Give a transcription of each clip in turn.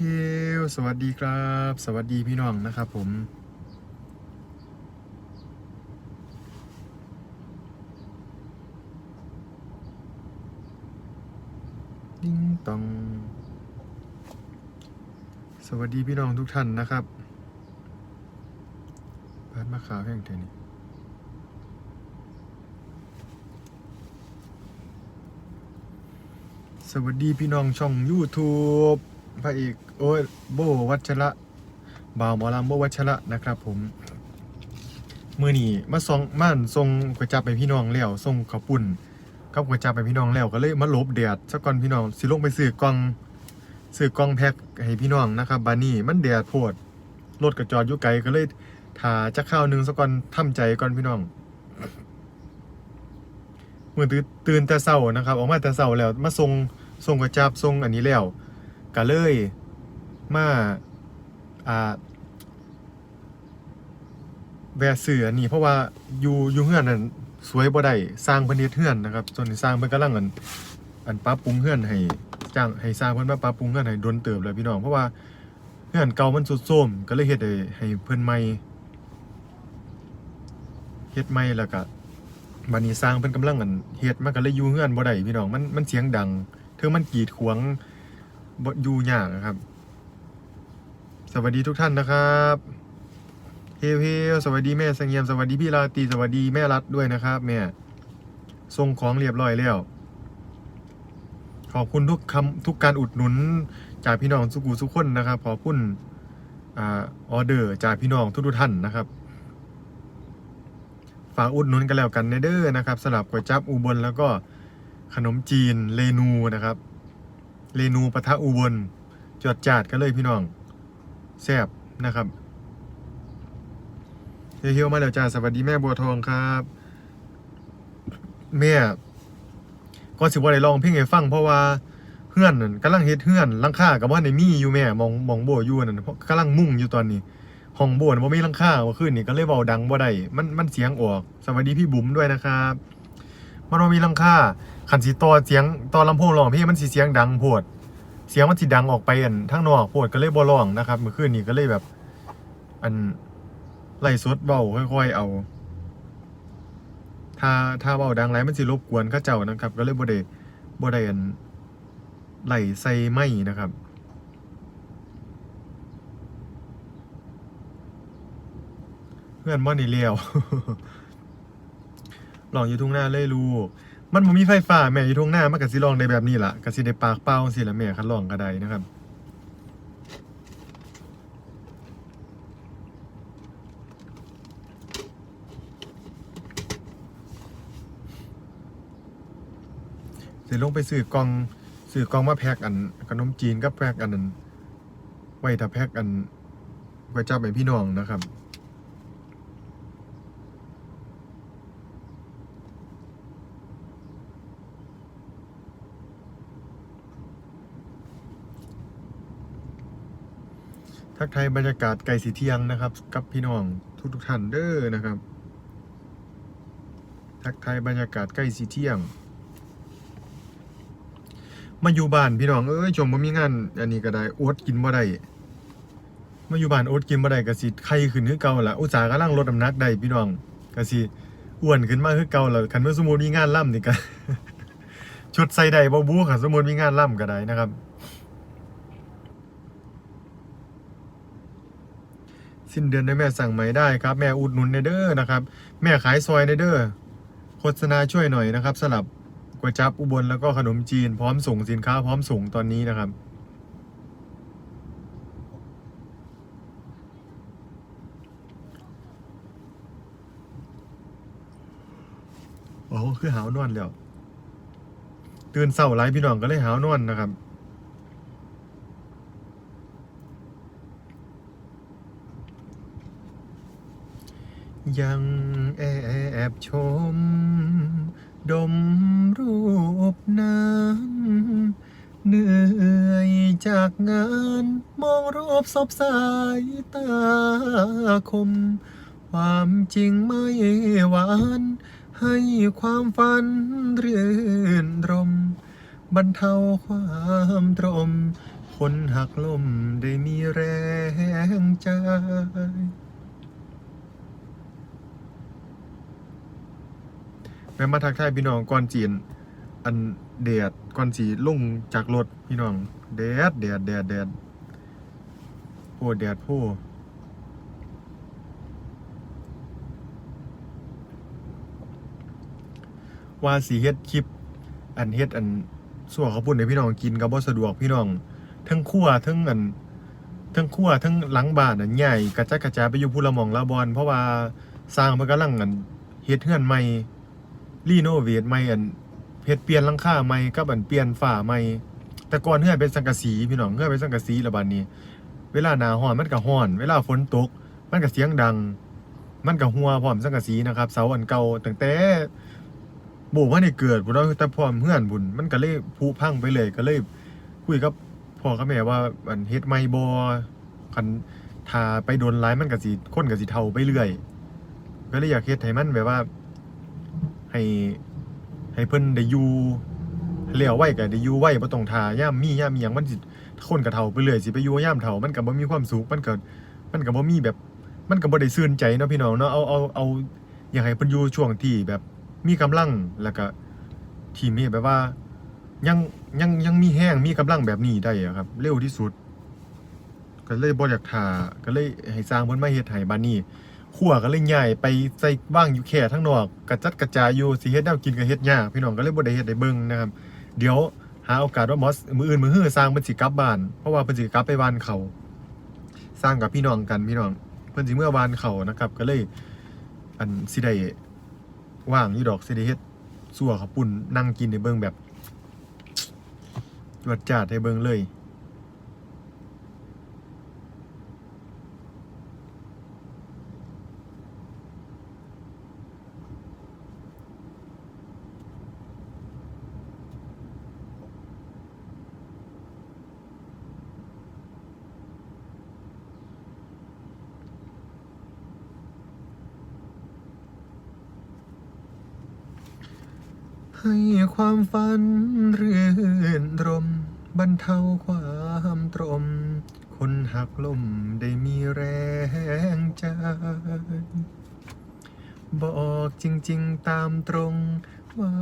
เฮลสวัสดีครับ สวัสดีพี่น้องนะครับผม ดิ้งตอง สวัสดีพี่น้องทุกท่านนะครับบ้านมะขาวแห่งเทนี่สวัสดีพี่น้องช่อง YouTube พระเอกโอ้ยโบวัชระบ่าวหมอลำโบวัชระนะครับ ผมมือนี่มาส่งม่านส่งก๋วยจับไปพี่น้องแล้วส่งข้าวปุ่นกับก๋วยจับไปพี่น้องแล้วก็เลยมาหลบแดดสักก่อนพี่น้องสิลงไปซื้อกล่องซื้อกล่องแพ็คให้พี่น้องนะครับบานี่มันแดดโพดรถกระจอดอยู่ไกลก็เลยถ่าจะข้าวหนึงสักก่อนทำใจก่อนพี่น้องเมื่อตื่นตื่นแต่เช้านะครับ ออกมาแต่เช้าแล้ว มาส่งส่งก๋วยจับส่งอันนี้แล้ว ก็เลยมาอ่าแวะซื้ออันนี้เพราะว่าอยู่อยู่เฮือนนั่นสวยบ่ได้สร้างเพิ่นเฮ็ดเฮือนนะครับส่วนสร้างเพิ่นกำลังอันอันปรับปรุงเฮือนให้จ้างให้สร้างเพิ่นมาปรับปรุงเฮือนให้ดนเติบเลยพี่น้องเพราะว่าเฮือนเก่ามันทรุดโทรมก็เลยเฮ็ดให้ให้เพิ่นใหม่เฮ็ดใหม่แล้วก็บัดนี้สร้างเพิ่นกำลังอันเฮ็ดมันก็เลยอยู่เฮือนบ่ได้พี่น้องมันมันเสียงดังถึงมันกีดขวาง บอยู่ยากอะครับ สวัสดีทุกท่านนะครับเฮลเฮลสวัสดีแม่เสงียมสวัสดีพี่ราตรีสวัสดีแม่รัดด้วยนะครับแม่ส่งของเรียบร้อยแล้วขอบคุณทุกคำทุกการอุดหนุนจากพี่น้องสุกูสุกคนนะครับ ขอบคุณออเดอร์จากพี่น้องทุกๆท่านนะครับ ฝากอุดหนุนกันแล้วกันในเด้อนะครับสลับก๋วยจั๊บอุบลแล้วก็ขนมจีนเรนูนะครับ เรนูปะทะอุบลจวดจาดกันเลยพี่น้องแซบนะครับเฮียวมาแล้วจ้าสวัสดีแม่บัวทองครับ แม่ก่อนสิบ่ได้ลองเพลงให้ฟังเพราะว่าเฮื่อนนั่นกำลังเฮ็ดเฮื่อนลังคากับว่าในมีอยู่แม่มองมองโบอยู่นั่นเพราะกำลังมุ่งอยู่ตอนนี้ห้องโบน่ะบ่มีลังคาเมื่อคืนนี่ก็เลยเว้าดังบ่ได้มันมันเสียงออก สวัสดีพี่บุ๋มด้วยนะครับ มันบ่มีหลังคาคันสิต่อเสียงต่อลำโพงร้องเพลงมันสิเสียงดังโพด เสียงมันสิดังออกไปอันทางนอกโพดก็เลยบ่ร้องนะครับเมื่อคืนนี้ก็เลยแบบ อันไล่สดเบาค่อยๆ เอา ถ้าถ้าเบาดังไรมันสิรบกวนข้าเจ้านะครับ ก็เลยบ่ได้บ่ได้อันไล่ใส่ไม้นะครับเพื่อนบ่นี่เลี้ยว ลองอยู่ทุ่งหน้าเลยลูก มันบ่มีไฟฟ้าแม่อยู่ทุ่งหน้ามันก็สิลองได้แบบนี้ล่ะก็สิได้ปากเป้าสิล่ะแม่คันลองก็ได้นะครับสิลงไปซื้อกล่องซื้อกล่องมาแพ็กอันขนมจีนกับแพ็กอันนั้นไว้ถ้าแพ็กอันไว้จับให้พี่น้องนะครับ ทักทายบรรยากาศไก่สีเทียงนะครับ กับพี่น้องทุกทุกท่านเด้อนะครับ ทักทายบรรยากาศใกล้สีเที่ยง มาอยู่บ้านพี่น้องเอ้ยชมบ่ามีงานอันนี้ก็ได้อดกินบ่ได้มาอยู่บ้านอดกินบ่ได้ก็สิไข้ขึ้นคือเก่าละอุตสาห์กำลังลดน้ำหนักได้พี่น้องก็สิอ้วนขึ้นมาคือเก่าล้วคันว่าสมมติมีงานล่ำนี่ก็ชุดใส่ได้บ่บูค่ะสมมติมีงานล่ำก็ได้นะครับ สิ้นเดือนได้แม่สั่งไหมได้ครับ แม่อุดหนุนในเด้อนะครับ แม่ขายซอยในเด้อโฆษณาช่วยหน่อยนะครับสลับก๋วยจับอุบลแล้วก็ขนมจีนพร้อมส่งสินค้าพร้อมส่งตอนนี้นะครับโอ้คือหาวนอนแล้ว ตื่นเศร้าไรพี่น้องก็เลยหาวนอนนะครับ ยังแอบชม ดมรูปนั้นเหนื่อยจากงานมองรูปศพสายตาคม ความจริงไม่หวาน ให้ความฝันเรื่นรม บรรเทาความตรม คนหักลมได้มีแรงใจ แม่มาทักทายพี่น้องก่อนจีน อันแดดก่อนสีลงจากรถพี่น้องแดดแดดแดดแดดโอ้แดดโพว่าสีเฮ็ดคลิป อันเฮ็ดอันสั่วเขาปุ่นให้พี่น้องกินก็บ่สะดวกพี่น้องทั้งครัวทั้งอันทั้งครัวทั้งหลังบ้านอันใหญ่กระจัดกระจายไปอยู่ผู้ละหมองละบอนเพราะว่าสร้างเพิ่นกำลังอันเฮ็ดเฮือนใหม่ รีโนเวทใหม่อันเฮ็ดเปลี่ยนหลังคาใหม่กับอันเปลี่ยนฝ้าใหม่แต่ก่อนเฮือนเป็นสังกะสีพี่น้องเฮือนเป็นสังกะสีแล้วบัดนี้ เวลาหน้าร้อนมันก็ร้อน เวลาฝนตก มันก็เสียงดัง มันก็หัวพร้อมสังกะสีนะครับเสาอันเก่าตั้งแต่บ่ว่าได้เกิดพุ่นเนาะแต่พร้อมเฮือนพุ่นมันก็เลยผุพังไปเลยก็เลยคุยกับพ่อกับแม่ว่าอันเฮ็ดใหม่บ่คันถ้าไปโดนหลายมันก็สิคนก็สิเฒ่าไปเรื่อยก็เลยอยากเฮ็ดให้มันแบบว่า ให้ให้เพิ่นได้อยู่เลี้ยวไว้ก็ได้อยู่ไว้บ่ต้องทาย่ามมีย่ามมีหยังมันสิคนก็เฒ่าไปเรื่อยสิไปอยู่ย่ามเฒ่ามันก็บ่มีความสุขมันก็มันก็บ่มีแบบ มันก็บ่ได้ซื่นใจเนาะพี่น้องเนาะเอาเอาเอาอยากให้เพิ่นอยู่ช่วงที่แบบมีกำลังแล้วก็ที่มีแบบว่ายังยังยังมีแห้งมีกำลังแบบนี้ได้อะครับ เร็วที่สุด ก็เลยบ่อยากทาก็เลยให้สร้างเพิ่นมาเฮ็ดให้บัดนี้ ขั่วก็เลยใหญ่ไปใส่ว่างอยู่แค่ทั้งนอกกระจัดกระจายอยู่สิเฮ็ดแนวกินก็เฮ็ดยากพี่น้องก็เลยบ่ได้เฮ็ดได้เบิ่งนะครับ เดี๋ยวหาโอกาสว่ามอสมืออื่นมือฮื้อสร้างเพิ่นสิกลับบ้านเพราะว่าเพิ่นสิกลับไปบ้านเขาสร้างกับพี่น้องกันพี่น้องเพิ่นสิเมื่อบ้านเขานะครับ ก็เลยอันสิได้ว่างอยู่ดอกสิได้เฮ็ดสั่วข้าวปุ้นนั่งกินให้เบิ่งแบบจวดจาดให้เบิ่งเลย ให้ความฝันเรื่นรมบรรเทาความตรม คนหักลมได้มีแรงใจ บอกจริงๆตามตรง ว่า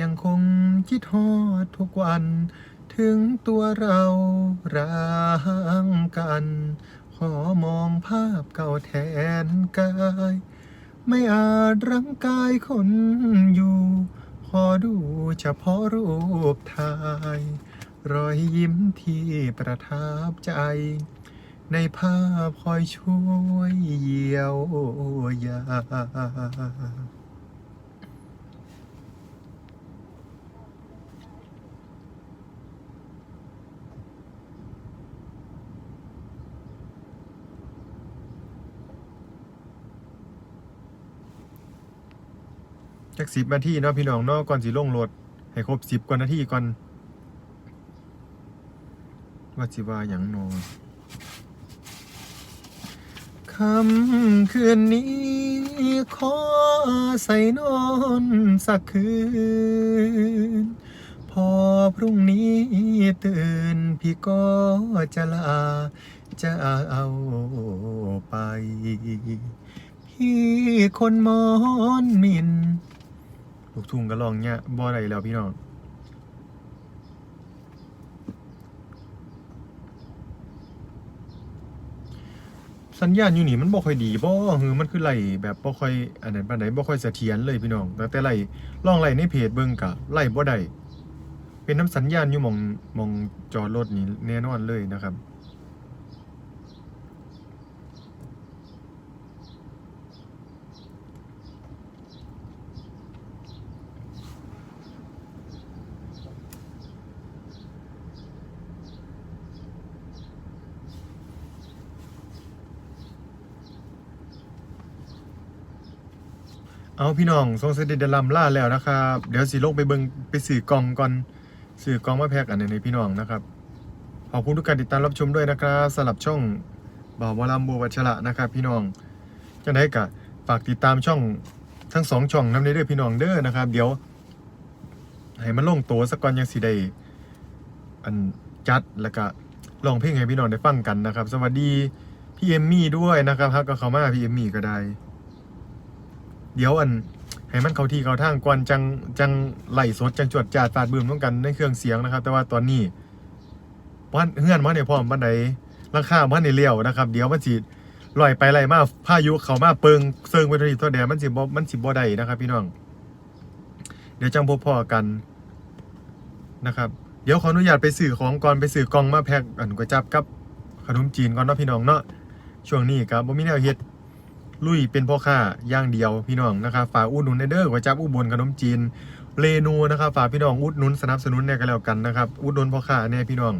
ยังคงคิดฮอดทุกวัน ถึงตัวเราร้างกัน ขอมองภาพเก่าแทนกาย ไม่อาจรังกายคนอยู่ อดูเฉพาะรูปถ่าย รอยยิ้มที่ประทับใจ ในภาพคอยช่วยเยียวยา จักสิบนาทีเนาะพี่น้องเนาะก่อนสิลงรถให้ครบสิบกว่านาทีก่อนว่าสิว่าหยังนอนคำคืนนี้ ขอใส่นอนสักคืน พอพรุ่งนี้ตื่นพี่ก็จะลา จะเอาไป พี่คนมอนมิน ลูกทุ่งก็ลองเนี่ยบ่ได้แล้วพี่น้องสัญญาณอยู่นี่มันบ่ค่อยดีบ่หือมันคือไหลแบบบ่ค่อยอันนั้นปานใดบ่ค่อยเสถียรเลยพี่น้องแต่แต่ไหลลองไหลในเพจเบิ่งกะไหลบ่ได้เป็นน้ำสัญญาณอยู่หมองหมองจอดรถนี่แน่นอนเลยนะครับ เอาพี่น้องทรงเสด็จเดลำล่าแล้วนะครับ เดี๋ยวสิลงไปเบิงไปสื่อกองก่อนสื่อกองมาแพ็กอันนี้ในพี่น้องนะครับขอบคุณทุกการติดตามรับชมด้วยนะครับสำหรับช่องบ่าววลำบัววัชระนะครับ พี่น้องจังไดกะฝากติดตามช่องทั้งสองช่องน้ำได้ด้วยพี่น้องเด้อนะครับ เดี๋ยวให้มันลงตัวสักก่อนยังสิได้อันจัดแล้วก็ร้องเพลงให้พี่น้องได้ฟังกันนะครับ สวัสดีพี่เอมมี่ด้วยนะครับฮักก็เข้ามาพี่เอมมี่ก็ได้ เดี๋ยวอันให้มันเข้าที่เข้าทางก่อนจังจังไหลสดจังจวดจาดฟาดบืมต้องกันในเครื่องเสียงนะครับ แต่ว่าตอนนี้บ้านเฮือนมาในพร้อมบ้านใดราคาบ้านในเลี้ยวนะครับ เดี๋ยวมันสิลอยไปไหลมาพายุเข้ามาเปิงเซิงไปทันทีตัวแดดมันสิบ่มันสิบ่ได้นะครับ พี่น้อง เดี๋ยวจังพบพ่อกันนะครับ เดี๋ยวขออนุญาตไปสื่อของก่อนไปสื่อกล่องมาแพ็คอันก๋วยจับกับขนมจีนก่อนเนาะพี่น้องเนาะช่วงนี้ครับบ่มีแนวเฮ็ด ลุยเป็นพ่อค้าย่างเดียวพี่น้องนะครับฝากอุดหนุนในเด้อก๋วยจับอุบลขนมจีนเรนูนะครับฝากพี่น้องอุดหนุนสนับสนุนเนี่ยก็แล้วกันนะครับ อุดหนุนพ่อค้าเนี่ยพี่น้อง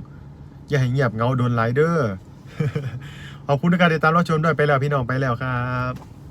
อย่าให้เงียบเงาโดนไลเดอร์ขอบคุณในการติดตามรับชมด้วยไปแล้วพี่น้องไปแล้วครับ